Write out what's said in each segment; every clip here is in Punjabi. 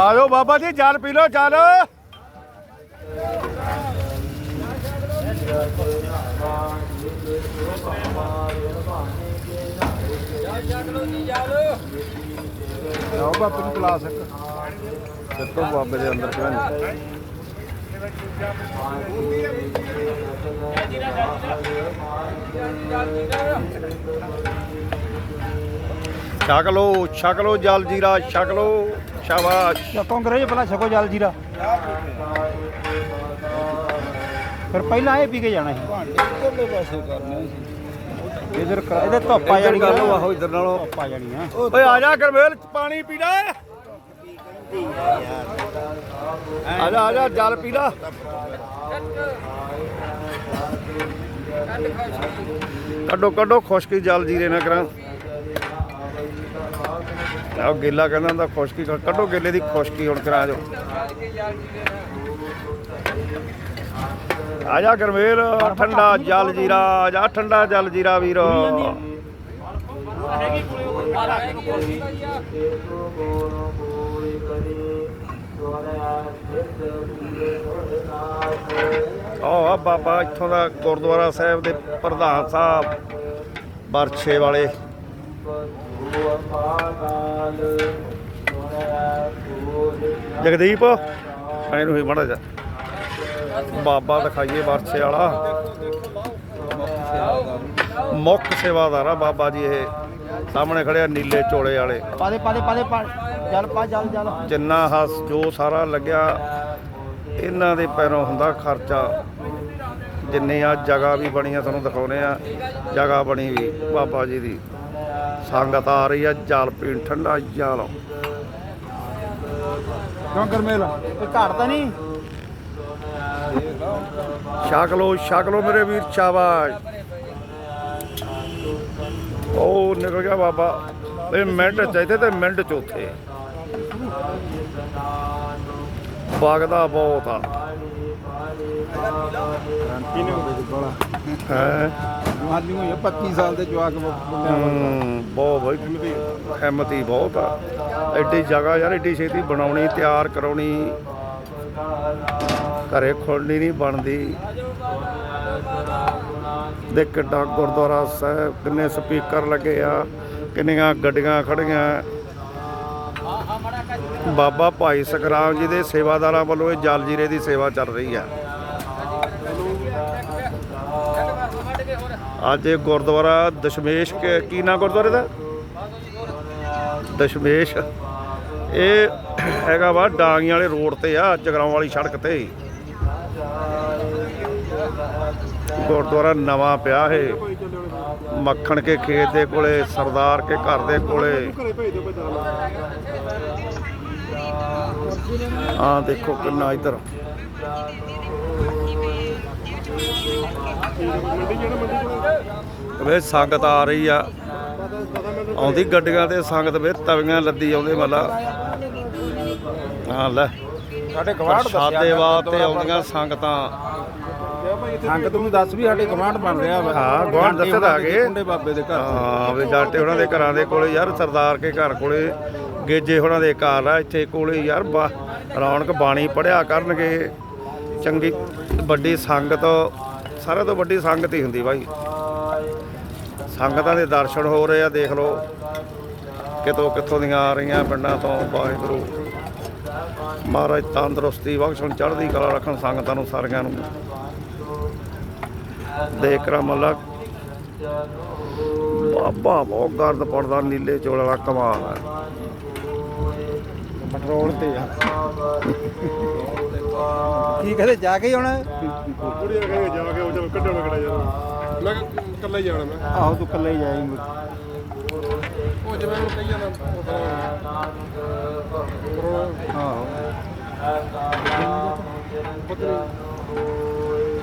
ਆਜੋ ਬਾਬਾ ਜੀ ਜਲ ਪੀ ਲਓ ਜਲ। ਆਓ ਬਾਬੇ ਨੂੰ ਬੁਲਾ ਸਕ। ਦੱਸੋ ਬਾਬੇ ਦੇ ਅੰਦਰ ਕਿਉਂ ਨਹੀਂ ਛਕ ਲਓ ਛਕ ਲਓ ਜਲ ਜੀਰਾ ਛਕ ਲਓ। ਸ਼ਾਬਾਸ਼। ਛਕੋ ਅੰਗਰੇਜ਼ ਪਹਿਲਾਂ ਛਕੋ ਜਲ ਜੀਰਾ ਫਿਰ ਪਹਿਲਾਂ ਇਹ ਪੀ ਕੇ ਜਾਣਾ ਸੀ। ਇਧਰ ਇਹਦੇ ਧੁੱਪ ਆ ਜਾਣੀ ਗੱਲ ਆਹੋ ਇਧਰ ਨਾਲੋਂ। ਧੁੱਪ ਆ ਜਾਣੀ ਆ। ਓਏ ਆ ਜਾ ਗਰਮੇਲ ਪਾਣੀ ਪੀਣਾ ਆ ਜਾ ਆ ਜਾ ਜਲ ਪੀ ਲਾ। ਕੱਢੋ ਕੱਢੋ ਖੁਸ਼ਕੀ ਜਲ ਜੀਰੇ ਨਾ ਕਰਾਂ। ਆਹ ਗੇਲਾ ਕਹਿੰਦਾ ਹੁੰਦਾ, ਖੁਸ਼ਕੀ ਕੱਢੋ ਗੇਲੇ ਦੀ ਖੁਸ਼ਕੀ ਹੁਣ ਕਰਾ ਜੋ ਆ ਜਾ ਗਰਮੇਲ ਠੰਡਾ ਜਲ ਜੀਰਾ, ਆ ਜਾ ਠੰਡਾ ਜਲ ਜੀਰਾ ਵੀਰ। ਆਹ ਆ ਬਾਬਾ ਇੱਥੋਂ ਦਾ ਗੁਰਦੁਆਰਾ ਸਾਹਿਬ ਦੇ ਪ੍ਰਧਾਨ ਸਾਹਿਬ, ਬਰਛੇ ਵਾਲੇ। ਜਗਦੀਪ ਇਹਨੂੰ ਹੀ ਮੜਾ ਜਾ ਬਾਬਾ ਦਿਖਾਈਏ ਬਰਛੇ ਵਾਲਾ। ਮੁੱਖ ਸੇਵਾਦਾਰ ਆ ਬਾਬਾ ਜੀ ਇਹ। ਸਾਹਮਣੇ ਖੜਿਆ ਨੀਲੇ ਚੋਲੇ ਵਾਲੇ। ਪਾ ਦੇ ਪਾ ਦੇ ਪਾ ਦੇ ਪਾ ਜਲ ਪਾ ਜਲ ਜਲ ਜਿੰਨਾ ਹੱਸ ਜੋ ਸਾਰਾ ਲੱਗਿਆ ਇਹਨਾਂ ਦੇ ਪੈਰੋਂ ਹੁੰਦਾ ਖਰਚਾ। ਜਿੰਨੇ ਆ ਜਗ੍ਹਾ ਵੀ ਬਣੀਆਂ ਤੁਹਾਨੂੰ ਦਿਖਾਉਨੇ ਆ ਜਗ੍ਹਾ ਬਣੀ ਵੀ ਬਾਬਾ ਜੀ ਦੀ। ਸੰਗਤ ਆ ਰਹੀ ਆ ਜਲ ਪੀਣ ਠੰਡਾ ਜਲ ਕਿਉਂ ਗਰਮੇਲ? ਘਾਟ ਤਾਂ ਨਹੀਂ? ਛਕ ਲੋ ਛਕ ਲੋ ਮੇਰੇ ਵੀਰ ਸ਼ਾਬਾਸ਼। ਉਹ ਨਿਕਲ ਗਿਆ ਬਾਬਾ। ਇਹ ਮਿੰਟ ਚਾਹੀਦੇ ਤੇ ਮਿੰਟ ਚੌਥੇ ਵਗਦਾ ਬਹੁਤ ਆ। ਕ੍ਰਾਂਤੀ ਨੇ ਉਹਦੇ ਕੋਲ ਹੈ? ਮਾਲੀ ਹੋਈ 25 ਸਾਲ ਦੇ ਜਵਾਕ ਹਮ, ਬਹੁਤ ਬਈ, ਹਿੰਮਤੀ ਬਹੁਤ ਆ। ਐਡੀ ਜਗ੍ਹਾ ਯਾਰ, ਐਡੀ ਛੇਤੀ ਬਣਾਉਣੀ, ਤਿਆਰ ਕਰਾਉਣੀ। ਘਰੇ ਖੋਲਣੀ ਨਹੀਂ ਬਣਦੀ। ਦੇ ਕਿੱਡਾ ਗੁਰਦੁਆਰਾ ਸਾਹਿਬ, ਕਿੰਨੇ ਸਪੀਕਰ ਲੱਗੇ ਆ, ਕਿੰਨੀਆਂ ਗੱਡੀਆਂ ਖੜੀਆਂ ਬਾਬਾ ਭਾਈ ਸਕਰਾਮ ਜੀ ਦੇ ਸੇਵਾਦਾਰਾਂ ਵੱਲੋਂ ਇਹ ਜਲ ਜੀਰੇ ਦੀ ਸੇਵਾ ਚੱਲ ਰਹੀ ਆ। ਅੱਜ ਇਹ ਗੁਰਦੁਆਰਾ ਦਸ਼ਮੇਸ਼ ਕੇ- ਕੀ ਨਾਂ ਗੁਰਦੁਆਰੇ ਦਾ? ਦਸ਼ਮੇਸ਼। ਇਹ ਹੈਗਾ ਵਾ ਡਾਂਗੀਆਂ ਵਾਲੇ ਰੋਡ ਤੇ ਆ, ਜਗਰਾਉਂ ਵਾਲੀ ਸੜਕ ਤੇ। ਗੁਰਦੁਆਰਾ ਨਵਾਂ ਪਿਆ ਇਹ। ਮੱਖਣ ਕੇ ਖੇਤ ਦੇ ਕੋਲੇ, ਸਰਦਾਰ ਕੇ ਘਰ ਦੇ ਕੋਲੇ। ਆ ਦੇਖੋ ਕਿੰਨਾ ਇੱਧਰ। ਵੇ ਸੰਗਤ ਆ ਰਹੀ ਆ। ਆਉਂਦੀ ਗੱਡੀਆਂ ਤੇ ਸੰਗਤ ਵੇ ਤਵੀਆਂ ਲੱਦੀ ਆਉਂਦੇ ਮੱਲਾ। ਹਾਂ ਲੈ। ਸਾਡੇ ਗਵਾਂਢ ਪ੍ਰਸ਼ਾਦੇ ਵਾਸਤੇ ਆਉਂਦੀਆਂ ਸੰਗਤਾਂ। ਸੰਗਤ ਨੂੰ ਦੱਸ ਵੀ ਸਾਡੇ ਗਵਾਂਢ ਬਣ ਰਿਹਾ ਵਾ। ਹਾਂ, ਗੁਆਂਢ ਦੱਸੇ ਤਾਂ ਹੈਗੇ। ਕੁੰਡੇ ਬਾਬੇ ਦੇ ਘਰ। ਹਾਂ ਵੇ ਜਾਟੇ ਉਹਨਾਂ ਦੇ ਘਰਾਂ ਦੇ ਕੋਲੇ ਯਾਰ ਸਰਦਾਰ ਕੇ ਘਰ ਕੋਲੇ। ਗੇਜੇ ਉਹਨਾਂ ਦੇ ਘਰ ਆ ਇੱਥੇ ਕੋਲੇ ਯਾਰ ਰੌਣਕ ਬਾਣੀ ਪੜਿਆ ਕਰਨਗੇ। ਚੰਗੀ ਵੱਡੀ ਸੰਗਤ ਸਾਰਿਆਂ ਤੋਂ ਵੱਡੀ ਸੰਗਤ ਹੀ ਹੁੰਦੀ ਬਾਈ। ਸੰਗਤਾਂ ਦੇ ਦਰਸ਼ਨ ਹੋ ਰਹੇ ਆ, ਦੇਖ ਲਓ। ਕਿਤੋਂ ਕਿੱਥੋਂ ਦੀਆਂ ਆ ਰਹੀਆਂ ਪਿੰਡਾਂ ਤੋਂ, ਵਾਹਿਗੁਰੂ। ਮਹਾਰਾਜ ਤੰਦਰੁਸਤੀ, ਬਖਸ਼ਣ, ਚੜ੍ਹਦੀ ਕਲਾ ਰੱਖਣ ਸੰਗਤਾਂ ਨੂੰ, ਸਾਰਿਆਂ ਨੂੰ। ਦੇਖ ਰਾ ਬਾਬਾ ਬਹੁਤ ਗਰਦ ਪੜਦਾ, ਨੀਲੇ ਚੋਲ ਵਾਲਾ ਕਮਾਲ ਹੈ ਪੈਟਰੋਲ ਤੇ ਆ। ਕੀ ਕਹਦੇ ਜਾ ਕੇ ਹੀ ਆਉਣਾ ਕੁੜੀਆਂ ਕਹਿੰਦੇ ਜਾ ਕੇ ਉਹ ਚਲ ਕੱਢਣਾ ਕਿਹੜਾ ਯਾਰ। ਮੈਂ ਕਿਹਾ ਇਕੱਲਾ ਹੀ ਜਾਣਾ ਮੈਂ। ਆਹੋ ਤੂੰ ਇਕੱਲੇ ਹੀ ਜਾਏਂਗੇ ਉਹ ਜਿਵੇਂ ਉਹ ਕਹੀ ਜਾਂਦਾ ਆਹੋ।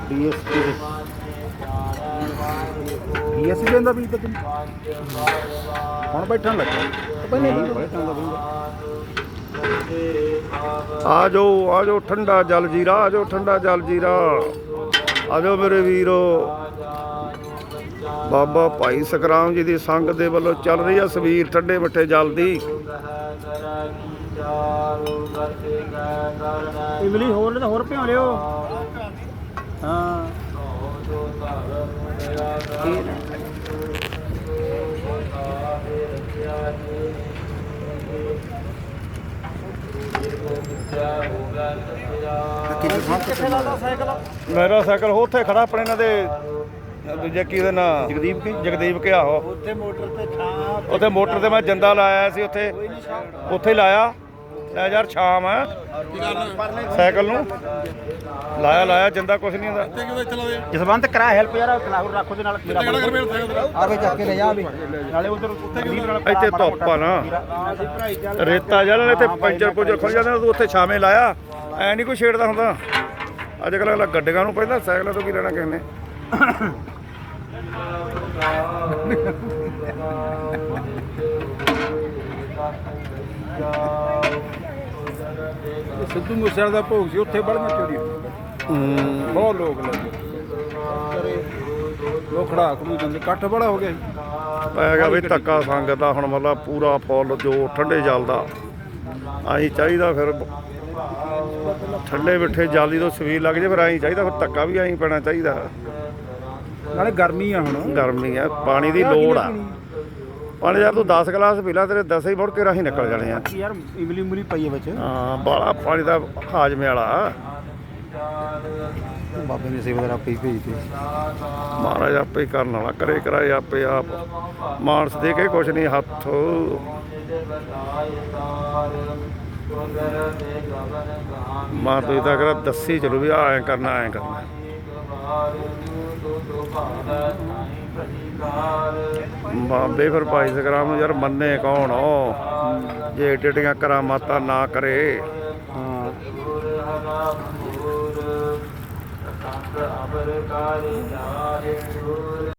ਡੀਐਸਪੀ ਦੇ। ਡੀਐਸਪੀ ਜਾਂਦਾ ਵੀ ਤਾਂ ਹੁਣ ਬੈਠਣ ਲੱਗਾ। ਪਹਿਲੇ ਬੈਠਣ ਲੱਗਾ। ਆ ਜਾਓ ਆ ਜਾਓ, ਠੰਡਾ ਜਲ ਜੀਰਾ, ਆ ਜਾਓ, ਠੰਡਾ ਜਲ ਜੀਰਾ। ਆ ਜਾਓ ਮੇਰੇ ਵੀਰੋ। ਬਾਬਾ ਭਾਈ ਸਕਰਾਮ ਜੀ ਦੀ ਸੰਗਤ ਦੇ ਵੱਲੋਂ ਚੱਲ ਰਹੀ ਆ ਸਵੀਰ ਠੰਡੇ ਮਿੱਠੇ ਜਲ ਦੀ। ਇਮਲੀ ਹੋਰ ਨੇ ਤਾਂ ਹੋਰ ਭਿਓ ਲਿਓ। ਹਾਂ। ਕਿੱਥੇ ਲਾਦਾ ਮੇਰਾ ਸਾਈਕਲ ਉੱਥੇ ਖੜਾ ਆਪਣੇ ਇਹਨਾਂ ਦੇ ਦੂਜੇ ਕੀ ਉਹਦਾ ਨਾਂ? ਜਗਦੀਪ ਕੇ? ਜਗਦੀਪ ਕੇ ਆਹੋ ਉੱਥੇ ਮੋਟਰ ਤੇ ਥਾਂ ਉੱਥੇ ਮੋਟਰ ਤੇ ਮੈਂ ਜੰਦਾ ਲਾਇਆ ਸੀ ਉੱਥੇ ਉੱਥੇ ਲਾਇਆ। ਲੈ ਯਾਰ ਸ਼ਾਮ ਆ ਸਾਈਕਲ ਨੂੰ। ਲਾਇਆ ਲਾਇਆ ਜੰਦਾ ਕੁਛ ਨਹੀਂ ਹੁੰਦਾ। ਜਸਵੰਤ ਕਰਾ ਹੈਲਪ ਯਾਰ ਖਲਾਹੂ ਰੱਖੋ ਦੇ ਨਾਲ ਮੇਰਾ ਆਵੇ ਚੱਕ ਕੇ ਲੈ ਜਾ ਵੀ। ਨਾਲੇ ਉਧਰ ਉੱਥੇ ਨਾਲ ਇੱਥੇ ਧੁੱਪ ਆ ਨਾ। ਰੇਤਾ ਜਿਹੜਾ ਇੱਥੇ ਪੈਂਚਰ ਪੁੰਚਰ ਖੁੱਲ ਜਾਂਦਾ ਤੂੰ ਉੱਥੇ ਛਾਵੇਂ ਲਾਇਆ। ਐ ਨਹੀਂ ਕੋਈ ਛੇੜਦਾ ਹੁੰਦਾ। ਅੱਜ ਕੱਲ੍ਹ ਅਗਲਾ ਗੱਡੀਆਂ ਨੂੰ ਪੈਂਦਾ ਸਾਈਕਲਾਂ ਤੋਂ ਕੀ ਲੈਣਾ ਕਿਸੇ ਨੇ। ਸਿੱਧੂ ਮੂਸੇਵਾਲੇ ਦਾ ਭੋਗ ਸੀ ਉੱਥੇ ਬੜੀਆਂ ਚੋਰੀ। ਬਹੁਤ ਲੋਕ ਲੱਗੇ। ਲੋਕ ਖੜਾ ਕਮੀ ਜਾਂਦੇ ਇਕੱਠ ਬੜਾ ਹੋ ਗਿਆ। ਪੈ ਗਿਆ ਵੀ ਧੱਕਾ ਸੰਗਤ ਦਾ ਹੁਣ ਮਤਲਬ ਪੂਰਾ ਫੁੱਲ ਜੋ ਠੰਡੇ ਜਲਦਾ ਆਈ ਚਾਹੀਦਾ ਫਿਰ ਠੰਡੇ ਮਿੱਠੇ ਜਲਦੀ ਤੋਂ ਸਵੀਰ ਲੱਗ ਜੇ ਫਿਰ ਆਈ ਚਾਹੀਦਾ ਫਿਰ ਧੱਕਾ ਵੀ ਆਈ ਪੈਣਾ ਚਾਹੀਦਾ। ਨਾਲੇ ਗਰਮੀ ਆ ਹੁਣ। ਗਰਮੀ ਆ ਪਾਣੀ ਦੀ ਲੋੜ ਆ। ਪਾਣੀ ਯਾਰ ਤੂੰ 10 ਗਲਾਸ ਪੀ ਲੈ ਤੇਰੇ 10 ਹੀ ਮੁੜ ਕੇ ਰਾਹੀਂ ਨਿਕਲ ਜਾਣੇ ਆ। ਯਾਰ ਇਮਲੀ ਉਮਲੀ ਪਈ ਹੈ ਵਿੱਚ। ਹਾਂ ਬਾਲਾ ਪਾਣੀ ਦਾ ਹਾਜਮੇ ਵਾਲਾ ਬਾਬੇ ਨੇ ਸੇਵਾ ਦਾ ਪਈ ਭੇਜ ਤੇ। ਮਹਾਰਾਜ ਆਪੇ ਹੀ ਕਰਨ ਵਾਲਾ ਕਰੇ ਕਰਾਏ ਆਪੇ ਆਪ। ਮਾਨਸ ਦੇ ਕੇ ਕੁਛ ਨਹੀਂ ਹੱਥ। ਮਾਂ ਤੂੰ ਤਾਂ ਕਰ ਦੱਸੀ ਚਲੋ ਵੀ ਐ ਕਰਨਾ ਐ ਕਰਨਾ। ਬਾਬੇ ਫਿਰ ਭਾਈ ਸਕਰਾਮ ਨੂੰ ਯਾਰ ਮੰਨੇ ਕੌਣ ਹੋ? ਜੇ ਟੇਟੀਆਂ ਕਰਾਮਾਤਾਂ ਨਾ ਕਰੇ। ਹਾਂ।